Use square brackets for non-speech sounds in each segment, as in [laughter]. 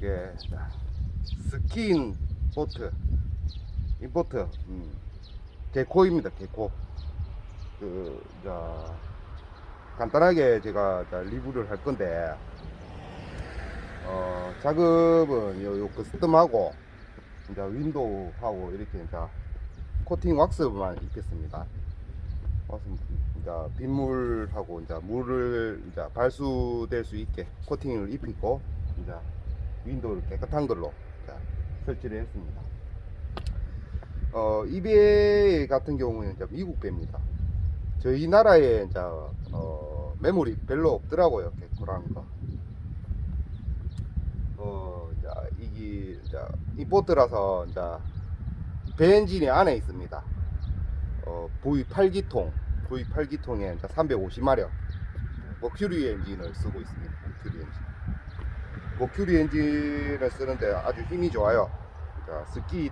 그게 스킨 보트 임포트 음. 개코입니다 개코 그, 자, 간단하게 제가 자, 리뷰를 할 건데 어, 작업은 요, 요 커스텀하고 이제 윈도우하고 이렇게 이제 코팅 왁스만 입혔습니다. 왁스 이제 빗물하고 이제 물을 이제 발수될 수 있게 코팅을 입히고 이제 윈도우를 깨끗한 걸로 이제 설치를 했습니다. 어, 이 배 같은 경우는 이제 미국 배입니다. 저희 나라에 이제 어, 매물이 별로 없더라고요. 거. 어, 이제 이게 이제 임포트라서 이제 배 엔진이 안에 있습니다. 어, V8기통, V8기통에 이제 350마력 머큐리 엔진을 쓰고 있습니다. 머큐리 엔진. 머큐리 엔진을 쓰는데 아주 힘이 좋아요. 그러니까 스키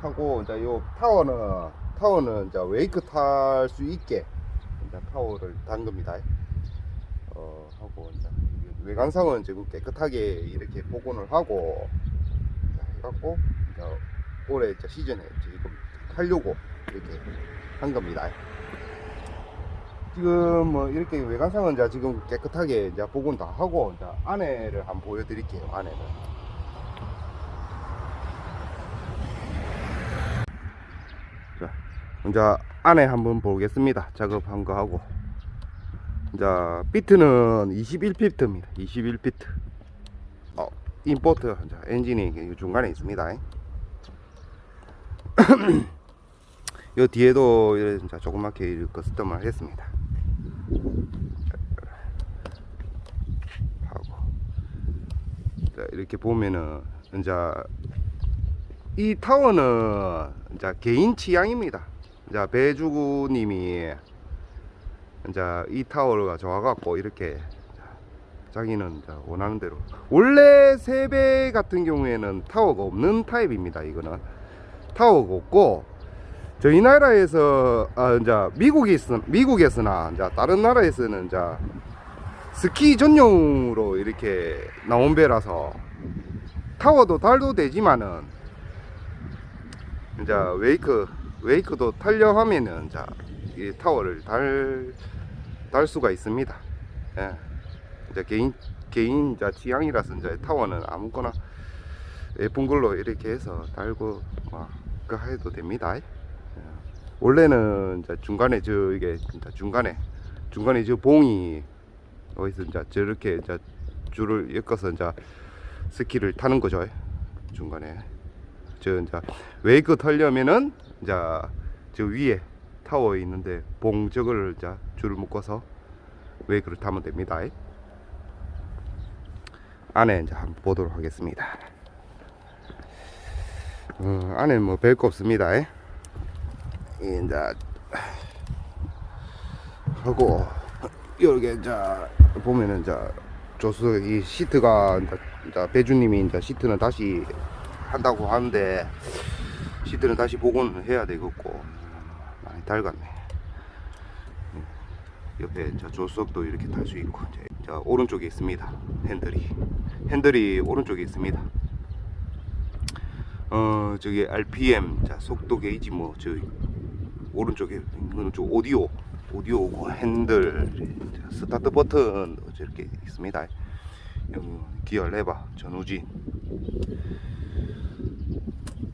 타고 이제 요 타워는 타워는 이제 웨이크 탈 수 있게 이제 타워를 단 겁니다. 어 하고 이제 외관상은 지금 깨끗하게 이렇게 복원을 하고 해갖고 이제 올해 이제 시즌에 지금 하려고 이렇게 한 겁니다. 지금 뭐 이렇게 외관상은 이제 지금 깨끗하게 이제 복원 다 하고 이제 안에를 한번 보여드릴게요. 안에를. 자, 이제 안에 한번 보겠습니다. 작업한 거 하고. 이제 비트는 21피트입니다. 21피트. 어, 임포트 이제 엔진이 이 중간에 있습니다. [clears throat] [clears throat] 요 뒤에도 이제 조그맣게 이렇게 커스텀을 했습니다. 하고 자, 이렇게 보면은 이제 이 타워는 이제 개인 취향입니다. 이제 배주구님이 이제 이 타워가 좋아갖고 이렇게 자기는 원하는 대로 원래 세배 같은 경우에는 타워가 없는 타입입니다. 이거는 타워가 없고 저희 나라에서 아 이제 미국에서 미국에서나 이제 다른 나라에서는 이제 스키 전용으로 이렇게 나온 배라서 타워도 달도 되지만은 이제 웨이크 웨이크도 타려 하면은 이제 이 타워를 달, 달 수가 있습니다. 예. 이제 개인 개인 이제 취향이라서 이제 타워는 아무거나 예쁜 걸로 이렇게 해서 달고 막 그 해도 됩니다. 예. 원래는 이제 중간에 저 이게 중간에 중간에 저 봉이 어디서 이제 저렇게 이제 줄을 엮어서 이제 스키를 타는 거죠. 중간에 저 이제 웨이크 털려면은 이제 저 위에 타워에 있는데 봉 저거를 이제 줄을 묶어서 웨이크를 타면 됩니다. 안에 이제 한번 보도록 하겠습니다. 어, 안에 뭐 별 거 없습니다. 이 이제 하고 여기 이제 보면은 이제 조수 이 시트가 이제, 배주님이 이제 시트는 다시 한다고 하는데 시트는 다시 복원을 해야 되겠고 많이 낡았네. 음, 옆에 이제 조수석도 이렇게 탈 수 있고 이제 자, 오른쪽에 있습니다. 핸들이 핸들이 오른쪽에 있습니다. 어 저기 RPM 자 속도 게이지 뭐 저 오른쪽에 저 오디오 오디오고 핸들 자, 스타트 버튼 저렇게 있습니다. 기어 레버 전후진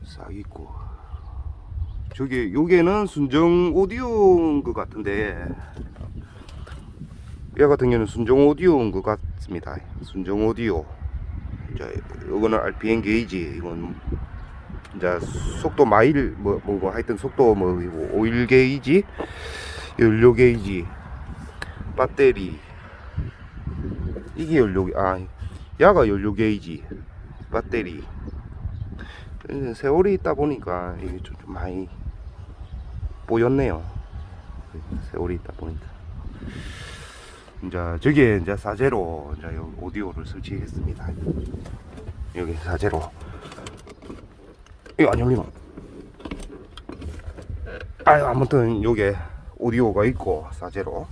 싹 있고 저기 요게는 순정 오디오인 것 같은데 얘 같은 경우는 순정 오디오인 것 같습니다. 순정 오디오. 자, 요거는 RPM 게이지. 이건 이제 속도 마일 뭐, 뭐, 뭐 하여튼 속도 뭐 오일 게이지, 연료 게이지, 배터리. 이게 연료 아 야가 연료 게이지, 배터리. 세월이 있다 보니까 이게 좀, 좀 많이 보였네요. 세월이 있다 보니까. 이제 저기에 이제 사제로 이제 오디오를 설치했습니다. 여기 사제로. 이거 안 열리나? 아, 아무튼 요게 오디오가 있고 사제로.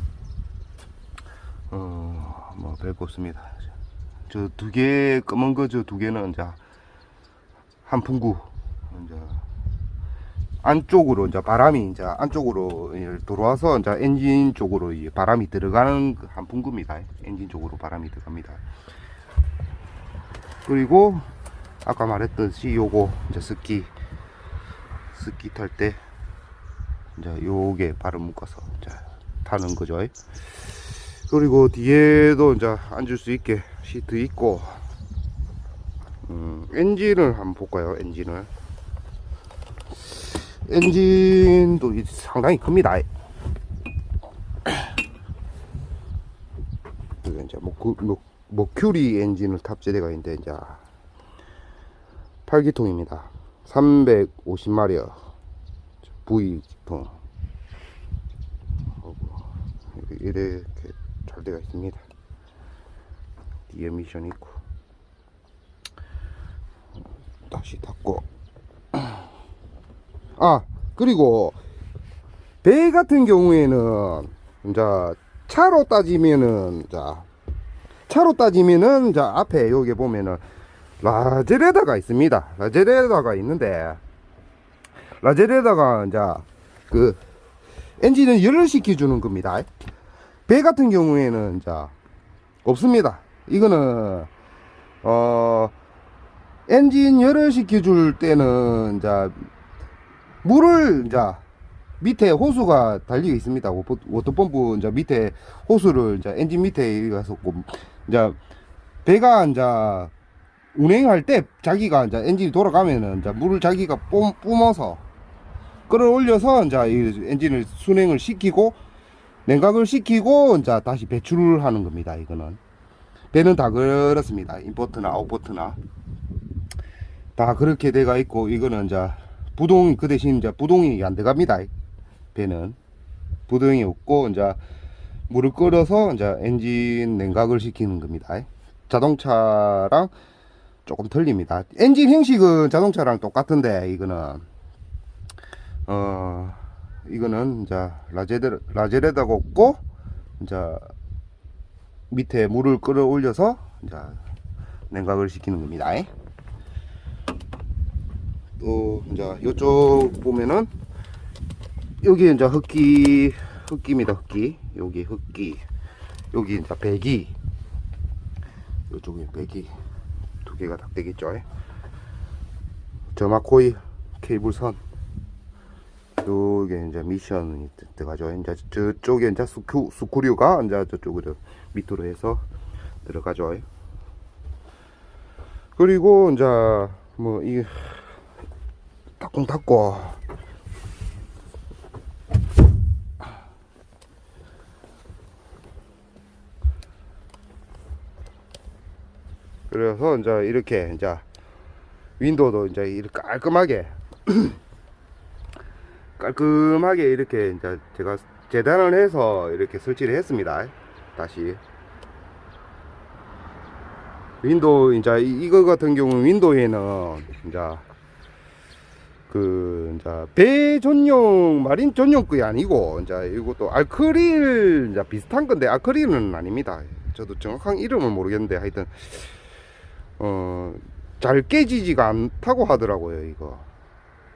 어, 뭐 별거 없습니다. 저 두 개 검은 거 저 두 개는 이제 한 풍구 이제 안쪽으로 이제 바람이 이제 안쪽으로 예, 들어와서 이제 엔진 쪽으로 이 바람이 들어가는 그한 풍구입니다. 엔진 쪽으로 바람이 들어갑니다. 그리고 아까 말했듯이 요거 이제 스키 스키 탈 때 이제 요게 발을 묶어서 이제 타는 거죠. 그리고 뒤에도 이제 앉을 수 있게 시트 있고 음, 엔진을 한번 볼까요? 엔진을 엔진도 이- 상당히 큽니다. 이제 뭐, 뭐, 머큐리 엔진을 탑재되어 있는데 이제 8기통입니다. 350마력 V기통 이렇게 잘 되어 있습니다. 뒤에 미션 있고 다시 닫고 아 그리고 배 같은 경우에는 이제 차로 따지면은 자 차로 따지면은 자 앞에 여기 보면은 라제레다가 있습니다. 라제레다가 있는데 라제레다가 이제 그 엔진을 열을 시켜주는 겁니다. 배 같은 경우에는 이제 없습니다. 이거는 어 엔진 열을 시켜줄 때는 이제 물을 이제 밑에 호수가 달려 있습니다. 워터- 워터펌프 이제 밑에 호수를 이제 엔진 밑에 가서 고- 이제 배가 이제 운행할 때 자기가 이제 엔진이 돌아가면은 이제 물을 자기가 뿜, 뿜어서 끌어올려서 이제 이 엔진을 순행을 시키고 냉각을 시키고 이제 다시 배출을 하는 겁니다. 이거는 배는 다 그렇습니다. 인포트나 아웃포트나 다 그렇게 돼가 있고 이거는 이제 부동 그 대신 이제 부동이 안 들어갑니다. 배는 부동이 없고 이제 물을 끓여서 이제 엔진 냉각을 시키는 겁니다. 자동차랑 조금 틀립니다. 엔진 형식은 자동차랑 똑같은데 이거는 어 이거는 이제 라제레 라제레다가 없고 이제 밑에 물을 끌어올려서 이제 냉각을 시키는 겁니다. 또 이제 이쪽 보면은 여기 이제 흡기 흡기입니다. 흡기 여기 흡기 여기 이제 배기 이쪽에 배기 두 개가 딱 되겠죠. 점화 코일 케이블선 요게 이제 미션이 들- 들어가죠. 이제 저쪽에 이제 스쿠, 스크류가 이제 저쪽으로 밑으로 해서 들어가죠. 그리고 이제 뭐 이 닦고 닦고 그래서 이제 이렇게 이제 윈도우도 이제 이렇게 깔끔하게 [clears throat] 깔끔하게 이렇게 이제 제가 재단을 해서 이렇게 설치를 했습니다. 다시 윈도우 이제 이- 이거 같은 경우 윈도우에는 이제 그 이제 배 전용 마린 전용 거 아니고 이제 이것도 아크릴 이제 비슷한 건데 아크릴은 아닙니다. 저도 정확한 이름을 모르겠는데 하여튼 어 잘 깨지지가 않다고 하더라고요 이거.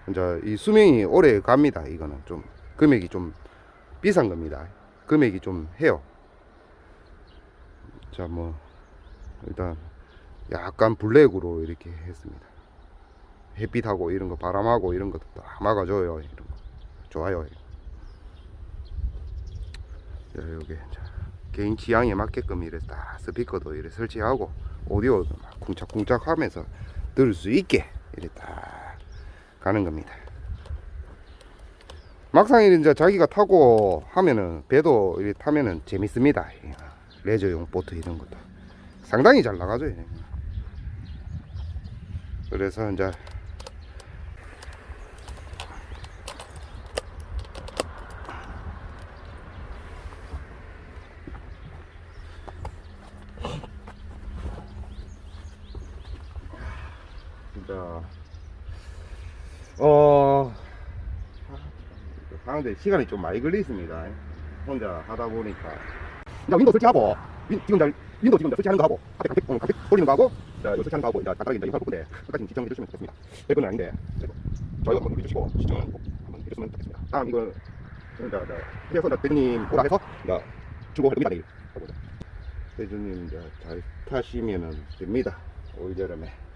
이제 이 수명이 오래 갑니다. 이거는 좀 금액이 좀 비싼 겁니다. 금액이 좀 해요. 자, 뭐 일단 약간 블랙으로 이렇게 했습니다. 햇빛하고 이런 거 바람하고 이런 것도 다 막아줘요. 이런 거 좋아요. 자, 여기 개인 취향에 맞게끔 이래 다 스피커도 이래 설치하고 오디오도 막 쿵짝쿵짝 하면서 들을 수 있게 딱 가는 겁니다. 막상 이제 자기가 타고 하면은 배도 이렇게 타면은 재밌습니다. 레저용 보트 이런 것도 상당히 잘 나가죠. 그래서 이제 진짜 어 하는데 시간이 좀 많이 걸리습니다 혼자 하다 보니까 자 윈도우 설치하고 윈, 지금 잘 윈도 지금 설치하는 거 하고 앞에 어, 가격 돌리는 거 하고 자, 이거 설치하는 거 하고 이제 간단하게 이제 이거 부분에 끝까지 지정해 주시면 좋겠습니다. 별건 아닌데 저희 한번 해주시고 시청은 꼭 한번 해줬으면 좋겠습니다. 다음 이거 자, 자, 자, 대주님 오라 해서 자, 주고 합니다 내일. 가보자. 대주님 이제 잘 타시면은 됩니다. 올 여름에.